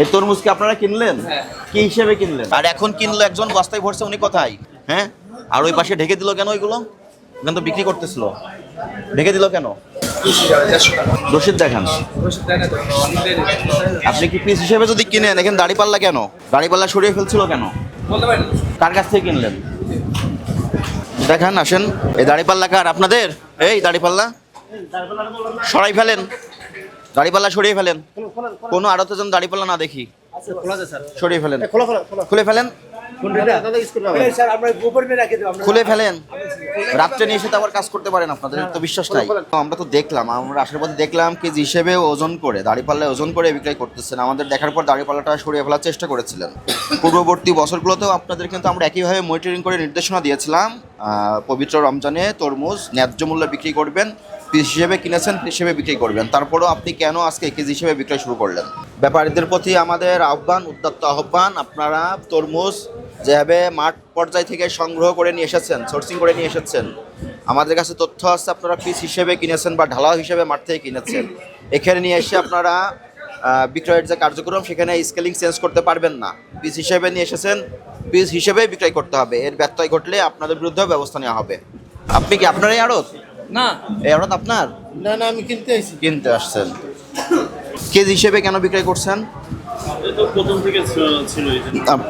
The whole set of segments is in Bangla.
এই তরমুজ কি আপনারা কিনলেন? হ্যাঁ। কি হিসেবে কিনলেন? আর এখন কিনলো একজন বস্তায় ভরছে উনি কোথায়? হ্যাঁ? আর ওই পাশে ঢেকে দিল কেন ওইগুলো? ওখানে তো বিক্রি করতেছিল। ঢেকে দিল কেন? রসিদ দেখান। আপনি কি পিস হিসেবে যদি কিনেন এখানে দাড়িপাল্লা কেন? দাড়িপাল্লা সরিয়ে ফেলছিল কেন? বলতে পারেন। কার কাছ থেকে কিনলেন? দেখান আসেন। এই দাড়িপাল্লা কার? আপনাদের? এই দাড়িপাল্লা সরাই ফেলেন। দাড়িপাল্লা সরিয়ে ফেলেন। কোনো আড়তে যেন দাঁড়িপাল্লা না দেখি। সরিয়ে ফেলেন। খুলে ফেলেন। খুলে ফেলেন। রাত্রে নিয়ে এসে তো আবার কাজ করতে পারেন আপনাদের তো বিশ্বাস নাই। আমরা তো দেখলাম আমরা আসার পথে দেখলাম কেজি হিসেবে ওজন করে দাড়িপাল্লায় ওজন করে বিক্রয় করতেছেন। আমাদের দেখার পর দাড়িপাল্লাটা সরিয়ে ফেলার চেষ্টা করেছিলেন। পূর্ববর্তী বছরগুলোতেও আপনাদের কিন্তু আমরা একইভাবে মনিটরিং করে নির্দেশনা দিয়েছিলাম। আহ, পবিত্র রমজানে তরমুজ ন্যায্য মূল্যে বিক্রি করবেন পিস হিসেবে কিনেছেন হিসেবে বিক্রি করবেন। তারপরেও আপনি কেন আজকে কেজি হিসেবে বিক্রয় শুরু করলেন? ব্যাপারীদের প্রতি আমাদের আহ্বান উদ্যত্ত আহ্বান আপনারা তরমুজ যেভাবে মাঠ পর্যায় থেকে সংগ্রহ করে নিয়ে এসেছেন সোর্সিং করে নিয়ে এসেছেন আমাদের কাছে তথ্য আছে আপনারা পিস হিসেবে কিনেছেন বা ঢালাও হিসেবে মাঠ থেকে কিনেছেন। এখানে নিয়ে এসে আপনারা বিক্রয়ের যে কার্যক্রম সেখানে স্কেলিং চেঞ্জ করতে পারবেন না। পিস হিসেবে নিয়ে এসেছেন পিস হিসেবেই বিক্রয় করতে হবে। এর ব্যত্যয় ঘটলে আপনাদের বিরুদ্ধেও ব্যবস্থা নেওয়া হবে। আপনি কি আপনারই আড়ত? না। এই আড়ত আপনার? না না আমি কিনতে আইছি কিনতে আসছেন। কেজি হিসেবে কেন বিক্রয় করছেন?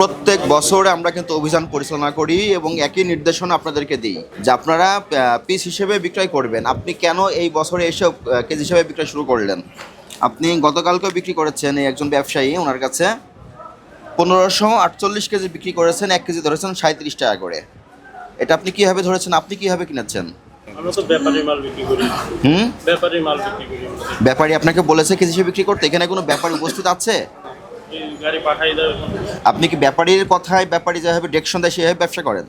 প্রত্যেক বছর আমরা কিন্তু অভিযান পরিচালনা করি এবং একই নির্দেশনা আপনাদেরকে দিই যে আপনারা পিস হিসেবে বিক্রয় করবেন। আপনি কেন এই বছরে এসে কেজি হিসেবে বিক্রয় শুরু করলেন? আপনি গতকালকেও বিক্রি করেছেন এই একজন ব্যবসায়ী, ওনার কাছে পনেরোশো আটচল্লিশ কেজি বিক্রি করেছেন, এক কেজি ধরেছেন সাঁত্রিশ টাকা করে। এটা আপনি কীভাবে ধরেছেন? আপনি কীভাবে কিনেছেন? ব্যাপারী আপনাকে বলেছে কেজি হিসেবে বিক্রি করতে এখানে কোনো ব্যাপারী উপস্থিত আছে। আপনি কি ব্যাপারীর কথায় ব্যাপারী যেভাবে ডেকশন দেয় সেভাবে ব্যবসা করেন?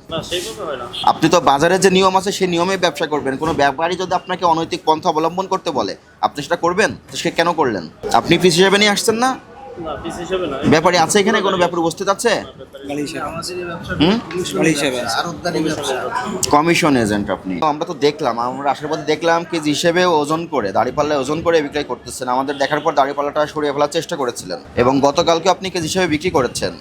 আপনি তো বাজারে যে নিয়ম আছে সেই নিয়মে ব্যবসা করবেন। কোনো ব্যাপারী যদি আপনাকে অনৈতিক পন্থা অবলম্বন করতে বলে আপনি সেটা করবেন? সে কেন করলেন? আপনি পিস হিসেবে নিয়ে আসছেন না? ব্যাপারী আছে এখানে কোনো ব্যাপার উপস্থিত আছে? কমিশন এজেন্ট আপনি। আমরা তো দেখলাম আমরা আসার পথে দেখলাম কেজি হিসেবে ওজন করে দাড়িপাল্লায় ওজন করে বিক্রয় করতেছেন। আমাদের দেখার পর দাড়িপাল্লাটা সরিয়ে ফেলার চেষ্টা করেছিলেন। এবং গতকালকে আপনি কেজি হিসেবে বিক্রি করেছেন।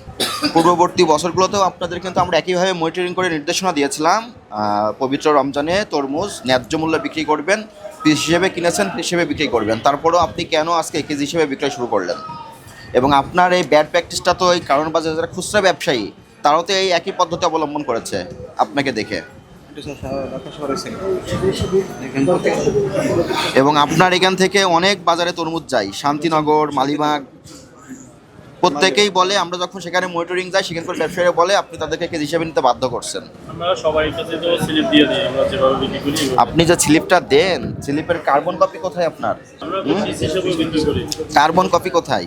পূর্ববর্তী বছরগুলোতেও আপনাদের কিন্তু আমরা একইভাবে মনিটরিং করে নির্দেশনা দিয়েছিলাম। আহ, পবিত্র রমজানে তরমুজ ন্যায্য মূল্যে বিক্রি করবেন পিস হিসেবে কিনেছেন পিস হিসেবে বিক্রি করবেন। তারপরেও আপনি কেন আজকে কেজি হিসেবে বিক্রয় শুরু করলেন? এবং আপনার এই ব্যাড প্র্যাকটিসটা তো ওই কারণ বাজারে যারা খুচরা ব্যবসায়ী তারাও তো এই একই পদ্ধতি অবলম্বন করেছে আপনাকে দেখে। এবং আপনার এখান থেকে অনেক বাজারে তরমুজ যায় শান্তিনগর মালিবাগ প্রত্যেকেই বলে আমরা যখন সেখানে মনিটরিং যাই সেখানকার ব্যবসায়ীরা বলে আপনি তাদেরকে কেজি হিসেবে নিতে বাধ্য করছেন। আপনি যে স্লিপটা দেন স্লিপের কার্বন কপি কোথায় আপনার? কার্বন কপি কোথায়?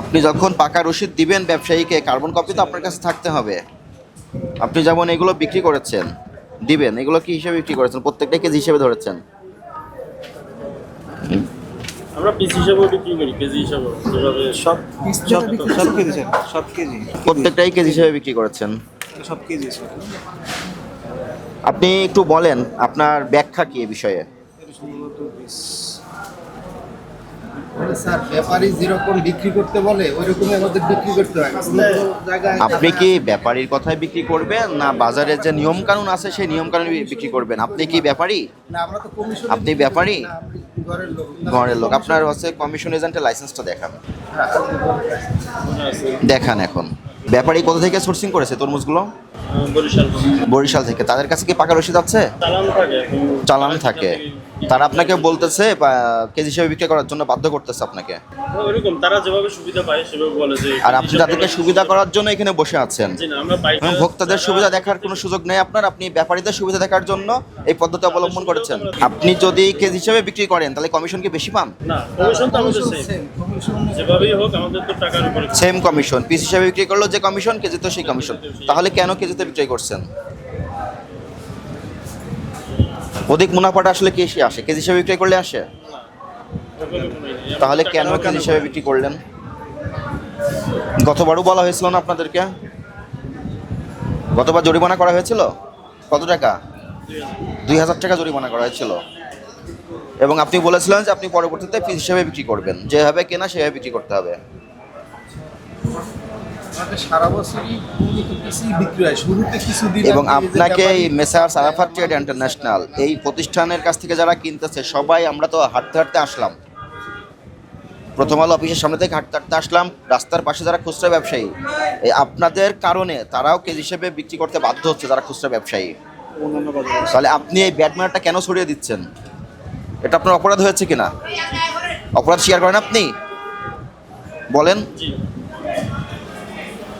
আপনি যখন পাকা রসিদ দিবেন ব্যবসায়ীকে কার্বন কপি তো আপনার কাছে থাকতে হবে। আপনি যেমন এগুলো বিক্রি করেছেন দিবেন এগুলো কি হিসেবে বিক্রি করেছেন? প্রত্যেকটা কেজি হিসেবে ধরেছেন। আমরা পিস হিসেবেও বিক্রি করি কেজি হিসেবে যেভাবে সব সব সব কেজি সব কেজি। প্রত্যেকটাই কেজি হিসেবে বিক্রি করেছেন। সব কেজি আপনি একটু বলেন আপনার ব্যাখ্যা কি এ বিষয়ে? স্যার ব্যাপারী যেরকম বিক্রি করতে বলে ওই আমাদের বিক্রি করতে হয়। আপনি কি ব্যাপারীর কথায় বিক্রি করবেন না বাজারের যে নিয়ম কানুন আছে সেই নিয়ম কানুন বিক্রি করবেন? আপনি কি ব্যাপারী? না আমরা তো কমিশন আপনি ব্যাপারী? ঘরের লোক? আপনার হচ্ছে কমিশন এজেন্টের লাইসেন্সটা দেখান। দেখান এখন। ব্যাপারী কোথা থেকে সোর্সিং করেছে তরমুজগুলো? বরিশাল বরিশাল থেকে। তাদের কাছে কি পাকা রসিদ আছে? চালান থাকে চালান থাকে। তারা আপনাকে বলতেছে কেজি হিসেবে বিক্রি করার জন্য বাধ্য করতেছে আপনাকে। ওইরকম তারা যেভাবে সুবিধা পায় সেভাবে বলে যে আর আপনি তাদেরকে সুবিধা করার জন্য এখানে বসে আছেন। ভোক্তাদের সুবিধা দেখার কোনো সুযোগ নেই আপনার আপনি ব্যাপারীদের সুবিধা দেখার জন্য এই পদ্ধতি অবলম্বন করেছেন। আপনি যদি কেজি হিসেবে বিক্রি করেন তাহলে কমিশন কি বেশি পান? না কমিশন তো আমাদের সেম যেভাবেই হোক আমাদের তো টাকার উপরে সেম কমিশন। পিস হিসেবে বিক্রি করল যে কমিশন কেজিতে সেই কমিশন। তাহলে কেন কেজিতে বিক্রি করছেন? অধিক মুনাফাটা আসলে কি আসে? কেজি হিসেবে বিক্রি করলে আসে? তাহলে কেন কেজি হিসেবে বিক্রি করলেন? গতবারও বলা হয়েছিল না আপনাদেরকে? গতবার জরিমানা করা হয়েছিল? কত টাকা? দুই হাজার টাকা জরিমানা করা হয়েছিল। এবং আপনি বলেছিলেন যে আপনি পরবর্তীতে পিস হিসেবে বিক্রি করবেন। যেভাবে কেনা সেভাবে বিক্রি করতে হবে। এবং আপনাকে এই মেসার সারাফাত ট্রেড ইন্টারন্যাশনাল এই প্রতিষ্ঠানের কাছ থেকে যারা কিনতেছে সবাই আমরা তো হাঁটতে হাঁটতে আসলাম। প্রথম আলো অফিসের সামনে থেকে হাঁটতে হাঁটতে আসলাম রাস্তার পাশে যারা খুচরা ব্যবসায়ী এই আপনাদের কারণে তারাও কেজি হিসেবে বিক্রি করতে বাধ্য হচ্ছে যারা খুচরা ব্যবসায়ী। তাহলে আপনি এই ব্যাটম্যানটা কেন ছড়িয়ে দিচ্ছেন? এটা আপনার অপরাধ হয়েছে কিনা? অপরাধ স্বীকার করেন আপনি? বলেন। জি।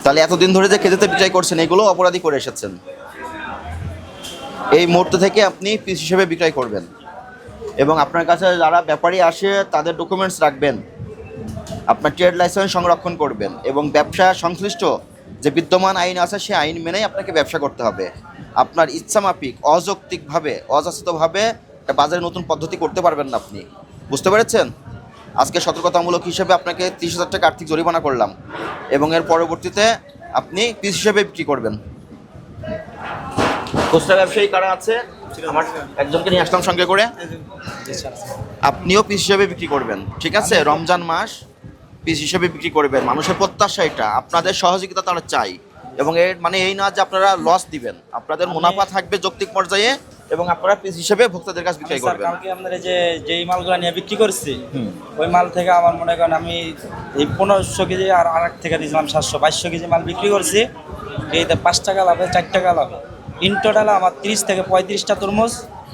তাহলে এতদিন ধরে যে কেজিতে বিক্রয় করছেন, এগুলো অপরাধী করে এসেছেন। এই মুহূর্ত থেকে আপনি পিস হিসেবে বিক্রয় করবেন। এবং আপনার কাছে যারা ব্যাপারী আসে, তাদের ডকুমেন্টস রাখবেন। আপনার ট্রেড লাইসেন্স সংরক্ষণ করবেন এবং ব্যবসা সংশ্লিষ্ট যে বিদ্যমান আইন আছে সেই আইন মেনেই আপনাকে ব্যবসা করতে হবে। আপনার ইচ্ছামাফিক অযৌক্তিকভাবে, অযাচিতভাবে বাজারে নতুন পদ্ধতি করতে পারবেন না আপনি। বুঝতে পেরেছেন? আজকে সতর্কতামূলক হিসেবে আপনাকে তিরিশ হাজার টাকা আর্থিক জরিমানা করলাম এবং এর পরবর্তীতে আপনি পিস হিসেবে বিক্রি করবেন। খুচরা ব্যবসায়ী কারা আছে? আমার একজনকে নিয়ে আসলাম সঙ্গে করে। আপনিও পিস হিসেবে বিক্রি করবেন ঠিক আছে? রমজান মাস পিস হিসেবে বিক্রি করবেন। মানুষের প্রত্যাশা এটা আপনাদের সহযোগিতা তারা চাই। এবং এর মানে এই না যে আপনারা লস দিবেন আপনাদের মুনাফা থাকবে যৌক্তিক পর্যায়ে এবং আপনারা পিস হিসেবে ভোক্তাদের কাছে বিক্রয় করবেন। কালকে আপনার যে যেই মালগুলো নিয়ে বিক্রি করছি ওই মাল থেকে আমার মনে করেন আমি এই পনেরোশো কেজি আর আরেক থেকে দিয়েছিলাম সাতশো বাইশশো কেজি মাল বিক্রি করছি। এইতে পাঁচ টাকা লাভে চার টাকা লাভে ইন টোটাল আমার তিরিশ থেকে পঁয়ত্রিশটা তরমুজ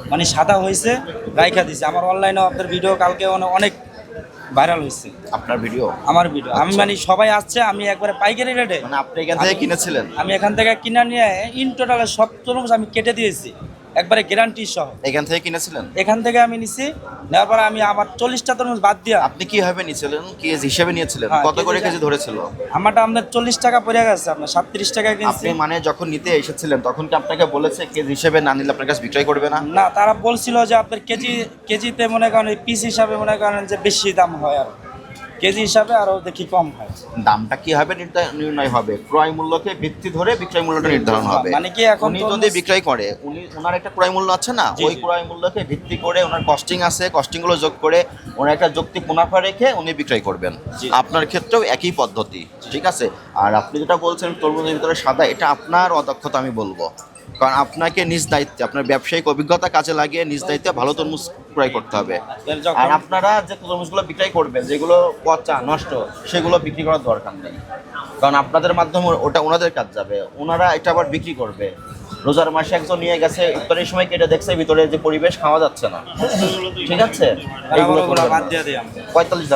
মানে সাদা হয়েছে রাইখা দিছে আমার অনলাইনে আপনার ভিডিও কালকে অনে- অনেক ভাইরাল হয়েছে। আপনার ভিডিও আমার ভিডিও আমি মানে সবাই আসছে আমি একবারে পাইকারি রেটে মানে আপনি এখান থেকে কিনেছিলেন? আমি এখান থেকে কিনে নিয়ে ইন টোটালে সব তরমুজ আমি কেটে দিয়েছি। একবারে গ্যারান্টি সহ। এখান থেকে কিনেছিলেন এখান থেকে আমি নিছি নেওয়ার পরে আমি আমার চল্লিশটা তরমুজ বাদ দিয়া আপনি কীভাবে নিয়েছিলেন? কেজি হিসেবে নিয়েছিলেন? হ্যাঁ, কত করে কেজি কেজি ধরেছিল? আমারটা আপনার চল্লিশ টাকা পড়ে গেছে আপনার সাতত্রিশ টাকা কিনছি। আপনি মানে যখন নিতে এসেছিলেন তখন কি আপনাকে বলেছে কেজি হিসেবে না নিলে আপনার কাছে বিক্রয় করবে না? না তারা বলছিল যে আপনার কেজি কেজিতে মনে করেন পিস হিসাবে মনে করেন যে বেশি দাম হয় আর কেজি হিসাবে আরও দেখি কম হয়। দামটা কীভাবে নির্ধার- নির্ণয় হবে? ক্রয় মূল্যকে ভিত্তি ধরে বিক্রয় মূল্যটা নির্ধারণ হবে। মানে কি এখন উনি যদি বিক্রয় করে উনি ওনার একটা ক্রয় মূল্য আছে না? ওই ক্রয় মূল্যকে ভিত্তি করে ওনার কস্টিং আছে কস্টিংগুলো যোগ করে ওনার একটা যৌক্তিক মুনাফা রেখে উনি বিক্রয় করবেন। আপনার ক্ষেত্রেও একই পদ্ধতি ঠিক আছে? আর আপনি যেটা বলছেন তরমুজের ভিতরে সাদা এটা আপনার অদক্ষতা আমি বলব। কারণ আপনাকে নিজ দায়িত্বে আপনার ব্যবসায়িক অভিজ্ঞতা কাজে লাগিয়ে নিজ দায়িত্বে ভালো তরমুজ ক্রয় করতে হবে। আর আপনারা যে তরমুজগুলো বিক্রয় করবেন যেগুলো পচা নষ্ট সেগুলো বিক্রি করার দরকার নেই। কারণ আপনাদের মাধ্যমে ওটা ওনাদের কাজ যাবে। ওনারা এটা আবার বিক্রি করবে। রোজার মাসে একজন নিয়ে গেছে ইফতারের সময় কেটে দেখছে ভিতরে যে পরিবেশ খাওয়া যাচ্ছে না। ঠিক আছে? করবেন বাদ না। পঁয়তাল্লিশ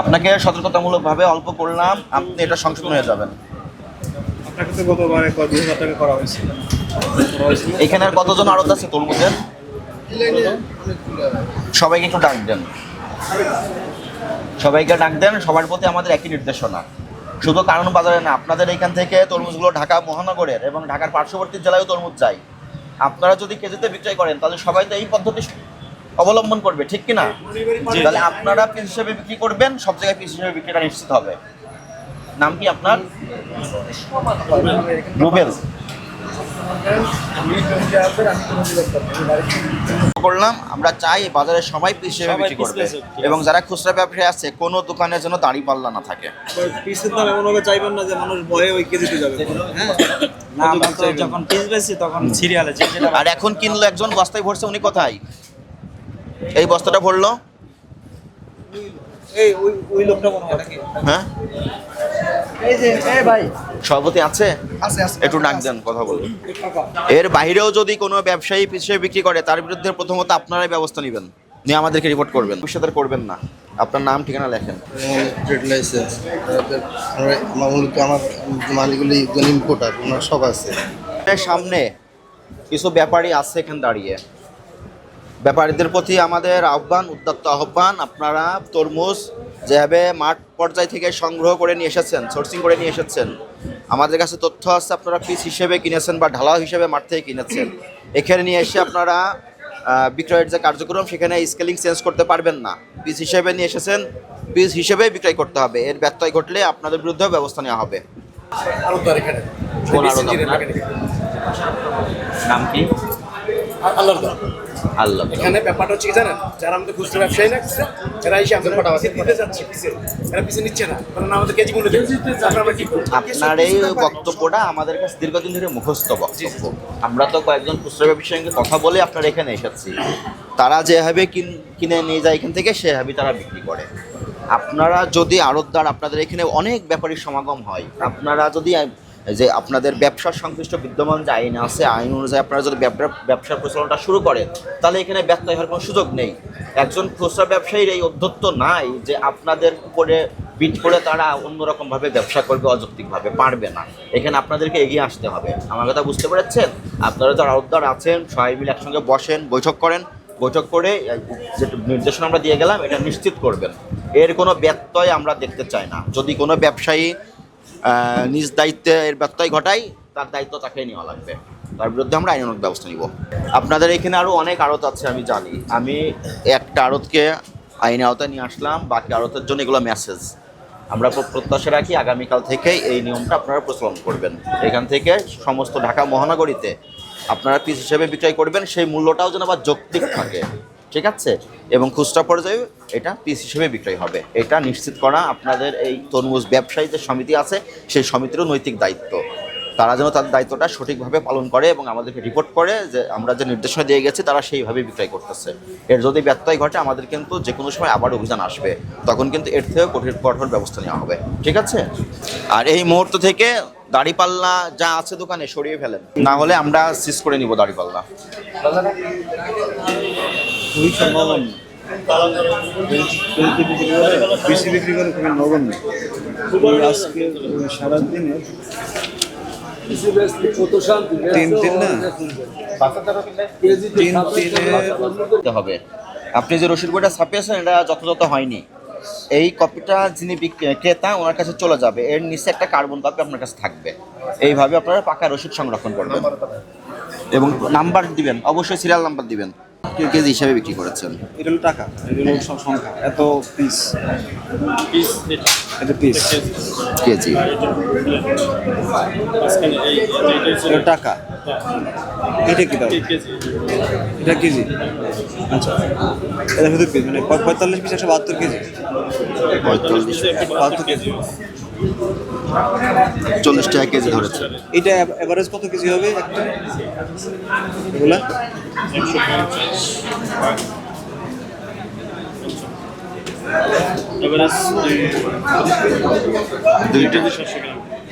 আপনাকে সতর্কতামূলকভাবে অল্প করলাম আপনি এটা সংশোধন হয়ে যাবেন। আপনাকে তো গতবারে দুই হাজার টাকা করা হয়েছিল এখানে আর কতজন আড়ত আছে তরমুজের? সবাইকে একটু ডাক দেন। সবাইকে ডাক দেন সবার প্রতি আমাদের একই নির্দেশনা। শুধু কারণ বাজারে না আপনাদের এখান থেকে তরমুজগুলো ঢাকা মহানগরের এবং ঢাকার পার্শ্ববর্তী জেলায়ও তরমুজ যায়। আপনারা যদি কেজিতে বিক্রয় করেন তাহলে সবাই তো এই পদ্ধতি অবলম্বন করবে ঠিক কিনা তাহলে আপনারা পিস হিসেবে বিক্রি করবেন সব জায়গায় পিস হিসেবে বিক্রিটা নিশ্চিত হবে। নাম কি আপনার? রুবেল। করলাম আমরা চাই বাজারে সবাই পিস হিসেবে বিক্রি করবে। এবং যারা খুচরা ব্যবসায়ী আছে কোনো দোকানের জন্য দাঁড়ি পাল্লা না থাকে। পিসের দাম এমনভাবে চাইবেন না যে মানুষ ভয়ে ওই কেজিতে যাবে। হ্যাঁ? না আমরা তো যখন পিস বেশি তখন সিরিয়ালে আর এখন কিনলো একজন বস্তায় ভরছে উনি কোথায়? এই বস্তাটা ভরলো? এই ওই ওই লোকটা হয় নাকি? হ্যাঁ? এই যে এই ভাই। সভাপতি আছে? আছে আছে একটু ডাক দেন কথা বলুন। এর বাইরেও যদি কোনো ব্যবসায়ী পিছিয়ে বিক্রি করে তার বিরুদ্ধে প্রথমত আপনারাই ব্যবস্থা নেবেন। নিয়ে আমাদেরকে রিপোর্ট করবেন। ভবিষ্যতে করবেন না। আপনার নাম ঠিকানা লেখেন। Trade licence. আমার মূলত আমার মালিকগুলি ইম্পোর্টার ওনার সব আছে। সামনে কিছু ব্যাপারী আছে এখানে দাঁড়িয়ে। ব্যাপারীদের প্রতি আমাদের আহ্বান উদ্যত্ত আহ্বান আপনারা তরমুজ যেভাবে মাঠ পর্যায় থেকে সংগ্রহ করে নিয়ে এসেছেন সোর্সিং করে নিয়ে এসেছেন আমাদের কাছে তথ্য আছে আপনারা পিস হিসেবে কিনেছেন বা ঢালাও হিসেবে মাঠ থেকে কিনেছেন। এখানে নিয়ে এসে আপনারা বিক্রয়ের যে কার্যক্রম সেখানে স্কেলিং চেঞ্জ করতে পারবেন না। পিস হিসেবে নিয়ে এসেছেন পিস হিসেবে বিক্রয় করতে হবে। এর ব্যত্যয় ঘটলে আপনাদের বিরুদ্ধেও ব্যবস্থা নেওয়া হবে? নাম কি? আল্লাহর আল্লাহ এখানে ব্যাপারটা হচ্ছে কি জানেন? যারা আমাদের খুচরো ব্যবসায়ী না এরা এসে আমাদের দিতে যাচ্ছে পিছে এরা পিছে নিচ্ছে না। কারণ আমাদের কেজি মূল্য আমরা আপনার এই বক্তব্যটা আমাদের কাছে দীর্ঘদিন ধরে মুখস্থ বক্তব্য। আমরা তো কয়েকজন খুচরা ব্যবসায়ীর সঙ্গে কথা বলে আপনার এখানে এসেছি। তারা যেভাবে কিন- কিনে নিয়ে যায় এখান থেকে সেভাবে তারা বিক্রি করে। আপনারা যদি আড়তদার আপনাদের এখানে অনেক ব্যাপারীর সমাগম হয়। আপনারা যদি যে আপনাদের ব্যবসার সংশ্লিষ্ট বিদ্যমান যে আইন আছে, আইন অনুযায়ী আপনারা যদি ব্যবসা, ব্যবসার প্রচলনটা শুরু করেন, তাহলে এখানে ব্যত্যয় হওয়ার কোনো সুযোগ নেই। একজন খুচরা ব্যবসায়ীর এই অধ্যত্ত নাই যে আপনাদের উপরে বিট করে তারা অন্যরকমভাবে ব্যবসা করবে, অযৌক্তিকভাবে পারবে না। এখানে আপনাদেরকে এগিয়ে আসতে হবে। আমার কথা বুঝতে পেরেছেন? আপনারা যারা আউটডোর আছেন, সবাই মিলে একসঙ্গে বসেন, বৈঠক করেন। বৈঠক করে যে নির্দেশনা আমরা দিয়ে গেলাম, এটা নিশ্চিত করবেন। এর কোনো ব্যত্যয় আমরা দেখতে চাই না। যদি কোনো ব্যবসায়ী নিজ দায়িত্বে এর ব্যত্যয় ঘটায় তার দায়িত্ব তাকে নেওয়া লাগবে। তার বিরুদ্ধে আমরা আইনানুগ ব্যবস্থা নিব। আপনাদের এখানে আরও অনেক আড়ত আছে, আমি জানি। আমি একটা আড়তকে আইনের আওতায় নিয়ে আসলাম, বাকি আড়তের জন্য এগুলো মেসেজ আমরা প্র- প্রত্যাশা রাখি আগামীকাল থেকেই এই নিয়মটা আপনারা প্রচলন করবেন। এখান থেকে সমস্ত ঢাকা মহানগরীতে আপনারা পিস হিসেবে বিক্রয় করবেন, সেই মূল্যটাও যেন আবার যৌক্তিক থাকে। ঠিক আছে? এবং খুচরা পর্যায়ে এটা পিস হিসেবে বিক্রয় হবে। এটা নিশ্চিত করা আপনাদের এই তরমুজ ব্যবসায়ী যে সমিতি আছে, সেই সমিতিরও নৈতিক দায়িত্ব। তারা যেন তাদের দায়িত্বটা সঠিকভাবে পালন করে এবং আমাদেরকে রিপোর্ট করে যে আমরা যে নির্দেশনা দিয়ে গেছি, তারা সেইভাবে বিক্রয় করতেছে। এর যদি ব্যত্যয় ঘটে, আমাদের কিন্তু যে কোনো সময় আবার অভিযান আসবে। তখন কিন্তু এর থেকেও কঠিন কঠোর ব্যবস্থা নেওয়া হবে। ঠিক আছে? আর এই মুহূর্ত থেকে দাড়িপাল্লা যা আছে দোকানে সরিয়ে ফেলেন। না হলে আমরা সিজ করে নিব দাড়িপাল্লা। খুবই সম্ভাবনা। বেশি বিক্রি করে খুবই নগণ্য। আজকে সারাদিনে তিন তিন না? তিন তিনে হবে। আপনি যে রসিদ বইটা ছাপিয়েছেন এটা যথাযথ হয়নি। এই কপিটা যিনি ক্রেতা ওনার কাছে চলে যাবে। এর নিচে একটা কার্বন কপি আপনার কাছে থাকবে। এইভাবে আপনারা পাকা রসিদ সংরক্ষণ করবেন। এবং নাম্বার দিবেন অবশ্যই সিরিয়াল নাম্বার দিবেন। কেজি হিসাবে বিক্রি করেছেন? এটা হলো টাকা এটা হলো সব সংখ্যা এত পিস পিস এটা। এত পিস কেজি। এটা টাকা। এটা কি কেজি। এটা কেজি? আচ্ছা। এটা শুধু পিস মানে পঁয়- পঁয়তাল্লিশ পিস একশো বাহাত্তর কেজি। পঁয়তাল্লিশ বাহাত্তর কেজি। চল্লিশ টাকা কেজি ধরেছে। এটা এভারেজ কত কেজি হবে? একটা এগুলা দুই কেজি।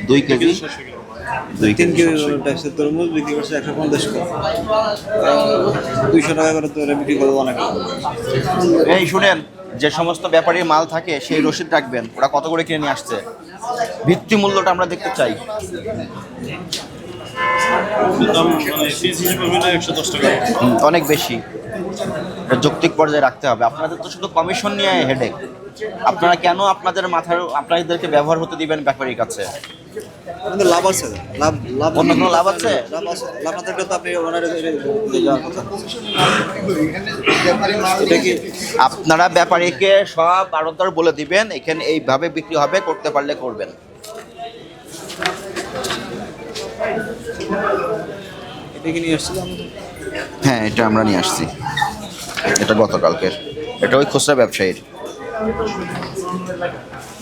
দুই তিন কেজি ট্যাক্সের তরমুজ বিক্রি করছে একশো পঞ্চাশ দুইশো টাকা করে তো ওরা বিক্রি করব অনেক। এই শুনেন যে সমস্ত ব্যাপারীর মাল থাকে সেই রসিদ রাখবেন। ওরা কত করে কিনে নিয়ে আসছে? ভিত্তি মূল্যটা আমরা দেখতে চাই। মানে অনেক বেশি। যৌক্তিক পর্যায়ে রাখতে হবে। আপনাদের তো শুধু কমিশন নিয়ে হেডেক আপনারা কেন আপনাদের মাথার আপনাদেরকে ব্যবহার হতে দিবেন ব্যাপারীর কাছে? লাভ আছে লাভ লাভ অন্য কোনো লাভ আছে? লাভ আছে লাভ না থাকলে তো আপনি ওনার আপনারা ব্যাপারীকে সব আড়তদার বলে দিবেন এখানে এইভাবে বিক্রি হবে করতে পারলে করবেন। এটা কি নিয়ে হ্যাঁ এটা আমরা নিয়ে আসছি। এটা গতকালকের। এটা ওই খুচরা ব্যবসায়ীর। ¿Qué pasa? ¿Qué pasa? ¿Qué pasa? ¿Qué pasa?